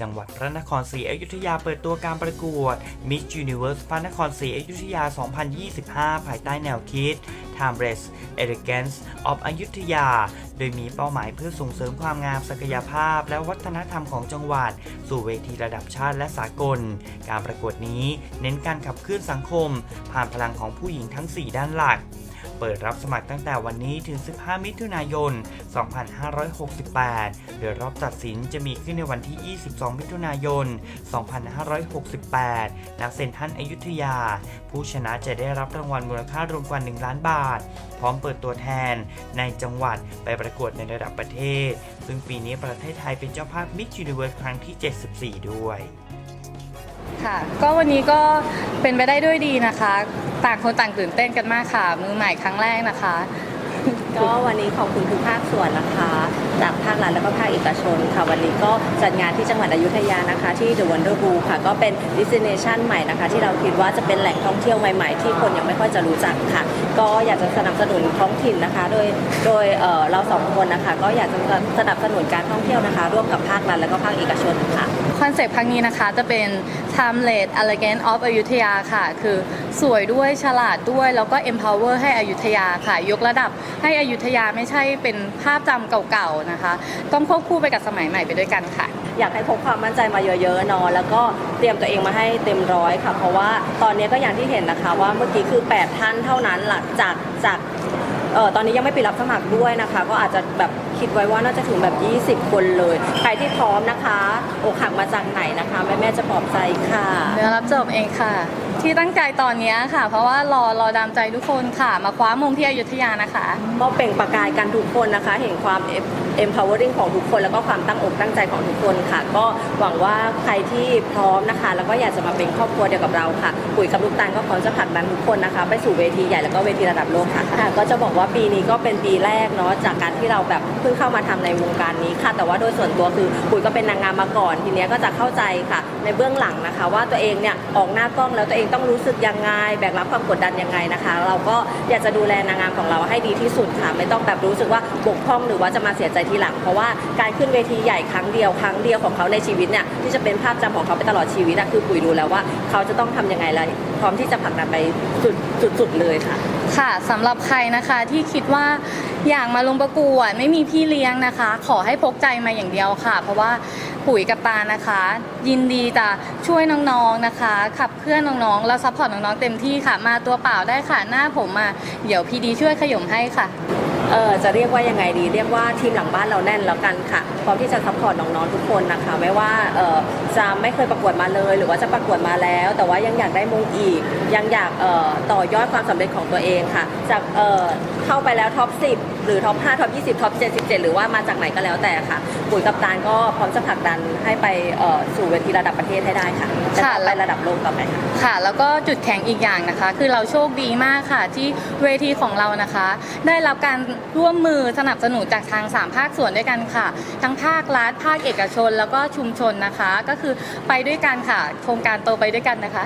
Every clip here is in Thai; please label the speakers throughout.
Speaker 1: จังหวัดพระนครศรีอยุธยาเปิดตัวการประกวด Miss Universe พระนครศรีอยุธยา 2025 ภายใต้แนวคิด Timeless Elegance of อยุธยา โดยมีเป้าหมายเพื่อส่งเสริมความงามศักยภาพ และวัฒนธรรมของจังหวัด สู่เวทีระดับชาติและสากล การประกวดนี้เน้นการขับเคลื่อนสังคม ผ่านพลังของผู้หญิงทั้ง 4 ด้านหลัก เปิดรับสมัครตั้งแต่วันนี้ถึง 15 มิถุนายน 2568 โดยรอบตัดสินจะมีขึ้นในวันที่ 22 มิถุนายน 2568 ณ เซ็นทรัลอยุธยา ผู้ชนะจะได้รับรางวัลมูลค่ารวมกว่า 1 ล้านบาท พร้อมเปิดตัวแทน ในจังหวัดไปประกวดในระดับประเทศ ซึ่งปีนี้ประเทศไทยเป็นเจ้าภาพ Miss Universe ครั้งที่ 74 ด้วย
Speaker 2: ค่ะก็วันนี้ก็เป็นไปได้ด้วยดีนะคะ ต่างคนต่างตื่นเต้นกันมากค่ะ มือใหม่ครั้งแรกนะคะ
Speaker 3: ก็วันนี้ขอบคุณทุกภาคส่วนนะคะ จากภาครัฐแล้วก็ภาคเอกชนค่ะ วันนี้ก็จัดงานที่จังหวัดอยุธยานะคะ ที่ The Wonder Blue ค่ะ ก็เป็น destination ใหม่นะคะ ที่เราคิดว่าจะเป็นแหล่งท่องเที่ยวใหม่ๆ ที่คนยังไม่ค่อยจะรู้จักค่ะ ก็อยากจะสนับสนุนท้องถิ่นนะคะ โดยโดยเอ่อเราสองคนนะคะ ก็อยากจะสนับสนุนการท่องเที่ยวนะคะ ร่วมกับภาครัฐแล้วก็ภาคเอกชนค่ะ
Speaker 2: คอนเซปต์ครั้งนี้นะคะจะเป็น Timeless Elegant of อยุธยาค่ะ คือสวยด้วยฉลาดด้วยแล้วก็ empower ให้อยุธยาค่ะ ยกระดับให้อยุธยาไม่ใช่เป็นภาพจำเก่าๆนะคะ ต้องควบคู่ไปกับสมัยใหม่ไปด้วยกันค่ะ
Speaker 3: อยากให้พกความมั่นใจมาเยอะๆเนาะแล้วก็เตรียมตัวเองมาให้เต็มร้อยค่ะ เพราะว่าตอนนี้ก็อย่างที่เห็นนะคะว่าเมื่อกี้คือ 8 ท่านเท่านั้นหลังจากจากเออตอนนี้ยังไม่ปิดรับสมัครด้วยนะคะ ก็อาจจะแบบคิดไว้ว่าน่าจะถึงแบบ 20 คนเลย ใครที่พร้อมนะคะ อกหักมาจากไหนนะคะ แม่แม่ๆจะปลอบใจค่ะ
Speaker 2: เนื้อรับจบเองค่ะ ที่ตั้งใจตอนนี้ค่ะ เพราะว่ารอรอดามใจทุกคนค่ะ มาคว้ามงที่อยุธยานะคะ
Speaker 3: ก็เปล่งประกายกันทุกคนนะคะ เห็นความ empowering ของทุกคน แล้วก็ความตั้งอกตั้งใจของทุกคนค่ะ ก็หวังว่าใครที่พร้อมนะคะ แล้วก็อยากจะมาเป็นครอบครัวเดียวกับเราค่ะปุ๋ยกับลูกตาลก็พร้อมจะผลักดันทุกคนนะคะ ไปสู่เวทีใหญ่แล้วก็เวทีระดับโลกค่ะค่ะ ก็จะบอกว่าปีนี้ก็เป็นปีแรกเนาะจากการที่เราแบบเพิ่งเข้ามาทำในวงการนี้ค่ะ แต่ว่าโดยส่วนตัวคือปุ๋ยก็เป็นนางงามมาก่อน ทีเนี้ยก็จะเข้าใจค่ะ ในเบื้องหลังนะคะ ว่าตัวเองเนี่ยออกหน้ากล้องแล้วตัวเองต้องรู้สึกยังไง แบกรับความกดดันยังไงนะคะ เราก็อยากจะดูแลนางงามของเราให้ดีที่สุดค่ะ ไม่ต้องแบบรู้สึกว่าบกพร่องหรือว่าจะมาเสียใจทีหลัง เพราะว่าการขึ้นเวทีใหญ่ครั้งเดียวครั้งเดียวของเขาในชีวิตเนี่ยที่จะเป็นภาพจำของเขาไปตลอดชีวิตอะคือปุ๋ยรู้แล้วว่าเขาจะต้องทำยังไงและพร้อมที่จะผลักดันไปสุดสุดๆเลยค่ะ
Speaker 2: ค่ะสำหรับใครนะคะที่คิดว่าอยากมาลงประกวดไม่มีพี่เลี้ยงนะคะ ขอให้พกใจมาอย่างเดียวค่ะ เพราะว่า ปุ๋ยกับตานะคะ ยินดีจะช่วยน้องๆนะคะ ขับเคลื่อนน้องๆแล้วซัพพอร์ตน้องๆเต็มที่ค่ะ มาตัวเปล่าได้ค่ะหน้าผมมาเดี๋ยวพี่ดีช่วยขย่มให้ค่ะ
Speaker 3: เออจะเรียกว่ายังไงดี เรียกว่าทีมหลังบ้านเราแน่นแล้วกันค่ะพร้อมที่จะซัพพอร์ตน้องๆทุกคนนะคะ ไม่ว่าเออจะไม่เคยประกวดมาเลย หรือว่าจะประกวดมาแล้ว แต่ว่ายังอยากได้มงอีก ยังอยากเอ่อต่อยอดความสำเร็จของตัวเองค่ะ จากเออเข้าไปแล้วท็อป10 รือท็อป 5 ท็อป 20 ท็อป 77 หรือว่ามาจากไหนก็แล้วแต่ค่ะ ปุ๋ยกับตาลก็พร้อมจะผลักดันให้ไปเอ่อสู่เวทีระดับประเทศให้ได้ค่ะจะ
Speaker 2: ค่ะ
Speaker 3: ไประดับโลกต่อไปค่ะ
Speaker 2: ค่ะ แล้วก็จุดแข็งอีกอย่างนะคะ คือเราโชคดีมากค่ะ ที่เวทีของเรานะคะ ได้รับการร่วมมือสนับสนุนจากทาง 3 ภาคส่วนด้วยกันค่ะ ทั้งภาครัฐภาคเอกชน แล้วก็ชุมชนนะคะ ก็คือไปด้วยกันค่ะ โครงการโตไปด้วยกันนะคะ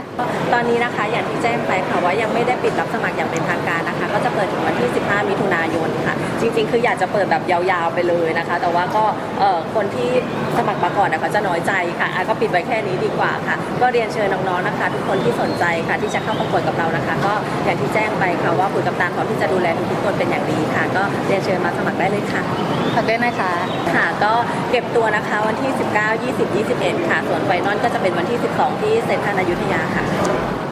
Speaker 3: ตอนนี้นะคะอย่างที่แจ้งไปค่ะว่ายังไม่ได้ปิดรับสมัครอย่างเป็นทางการนะคะ ก็จะเปิดถึงวันที่ 15 มิถุนายนค่ะจริง ๆ คืออยากจะเปิดแบบยาวๆไปเลยนะคะ แต่ว่าก็เอ่อคนที่สมัครมาก่อนนะคะจะน้อยใจค่ะอะก็ปิดไว้แค่นี้ดีกว่าค่ะ ก็เรียนเชิญน้องๆนะคะ ทุกคนที่สนใจค่ะที่จะเข้าประกวดกับเรานะคะ ก็อย่างที่แจ้งไปค่ะว่าปุ๋ยกับตาลพร้อมที่จะดูแลทุกๆคนเป็นอย่างดีค่ะ ก็เรียนเชิญมาสมัครได้เลยค่ะ
Speaker 2: ฝากด้วยนะคะ
Speaker 3: ค่ะก็เก็บตัวนะคะวันที่ 19 20 21 ค่ะ ส่วนไฟนอลก็จะเป็นวันที่ 12 ที่เซ็นทรัลอยุธยาค่ะ